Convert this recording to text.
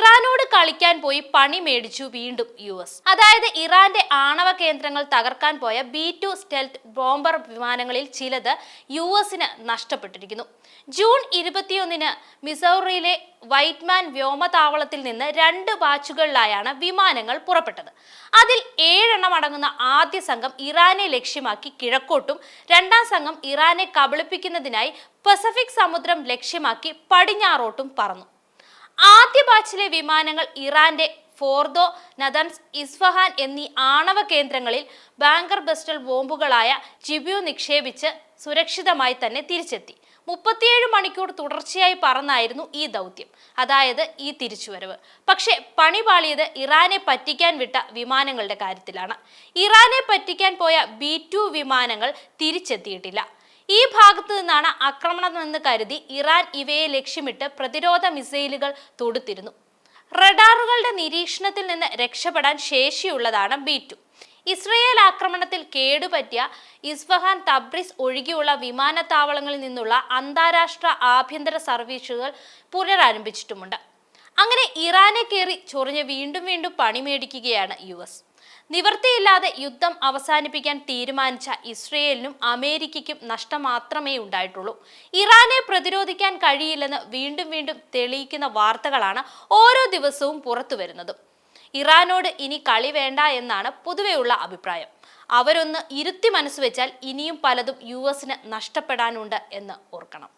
ഇറാനോട് കളിക്കാൻ പോയി പണി മേടിച്ചു വീണ്ടും യു എസ്. അതായത് ഇറാന്റെ ആണവ കേന്ദ്രങ്ങൾ തകർക്കാൻ പോയ ബി ടു സ്റ്റെൽത്ത് ബോംബർ വിമാനങ്ങളിൽ ചിലത് യു എസിന് നഷ്ടപ്പെട്ടിരിക്കുന്നു. ജൂൺ ഇരുപത്തിയൊന്നിന് മിസൗറിയിലെ വൈറ്റ്മാൻ വ്യോമതാവളത്തിൽ നിന്ന് രണ്ട് ബാച്ചുകളിലായാണ് വിമാനങ്ങൾ പുറപ്പെട്ടത്. അതിൽ ഏഴെണ്ണം അടങ്ങുന്ന ആദ്യ സംഘം ഇറാനെ ലക്ഷ്യമാക്കി കിഴക്കോട്ടും രണ്ടാം സംഘം ഇറാനെ കബളിപ്പിക്കുന്നതിനായി പസഫിക് സമുദ്രം ലക്ഷ്യമാക്കി പടിഞ്ഞാറോട്ടും പറന്നു. ആദ്യ ബാച്ചിലെ വിമാനങ്ങൾ ഇറാന്റെ ഫോർദോ നദൻസ് ഇസ്ഫഹാൻ എന്നീ ആണവ കേന്ദ്രങ്ങളിൽ ബാങ്കർ ബസ്റ്റൽ ബോംബുകളായ ജിബ്യു നിക്ഷേപിച്ച് സുരക്ഷിതമായി തന്നെ തിരിച്ചെത്തി. മുപ്പത്തിയേഴ് മണിക്കൂർ തുടർച്ചയായി പറന്നായിരുന്നു ഈ ദൗത്യം അതായത് ഈ തിരിച്ചുവരവ്. പക്ഷേ പണി പാളിയത് ഇറാനെ പറ്റിക്കാൻ വിട്ട വിമാനങ്ങളുടെ കാര്യത്തിലാണ്. ഇറാനെ പറ്റിക്കാൻ പോയ ബി വിമാനങ്ങൾ തിരിച്ചെത്തിയിട്ടില്ല. ഈ ഭാഗത്തു നിന്നാണ് ആക്രമണമെന്ന് കരുതി ഇറാൻ ഇവയെ ലക്ഷ്യമിട്ട് പ്രതിരോധ മിസൈലുകൾ തൊടുത്തിരുന്നു. റഡാറുകളുടെ നിരീക്ഷണത്തിൽ നിന്ന് രക്ഷപ്പെടാൻ ശേഷിയുള്ളതാണ് ബി ടു. ഇസ്രയേൽ ആക്രമണത്തിൽ കേടുപറ്റിയ ഇസ്ഫഹാൻ തബ്രിസ് ഒഴികെയുള്ള വിമാനത്താവളങ്ങളിൽ നിന്നുള്ള അന്താരാഷ്ട്ര ആഭ്യന്തര സർവീസുകൾ പുനരാരംഭിച്ചിട്ടുമുണ്ട്. അങ്ങനെ ഇറാനെ കയറി ചൊറിഞ്ഞ് വീണ്ടും വീണ്ടും പണി മേടിക്കുകയാണ് യു എസ്. നിവൃത്തിയില്ലാതെ യുദ്ധം അവസാനിപ്പിക്കാൻ തീരുമാനിച്ച ഇസ്രയേലിനും അമേരിക്കയ്ക്കും നഷ്ടം മാത്രമേ ഉണ്ടായിട്ടുള്ളൂ. ഇറാനെ പ്രതിരോധിക്കാൻ കഴിയില്ലെന്ന് വീണ്ടും വീണ്ടും തെളിയിക്കുന്ന വാർത്തകളാണ് ഓരോ ദിവസവും പുറത്തു വരുന്നത്. ഇറാനോട് ഇനി കളി വേണ്ട എന്നാണ് പൊതുവെയുള്ള അഭിപ്രായം. അവരൊന്ന് ഇരുത്തി മനസ്സുവെച്ചാൽ ഇനിയും പലതും യു എസിന് നഷ്ടപ്പെടാനുണ്ട് എന്ന് ഓർക്കണം.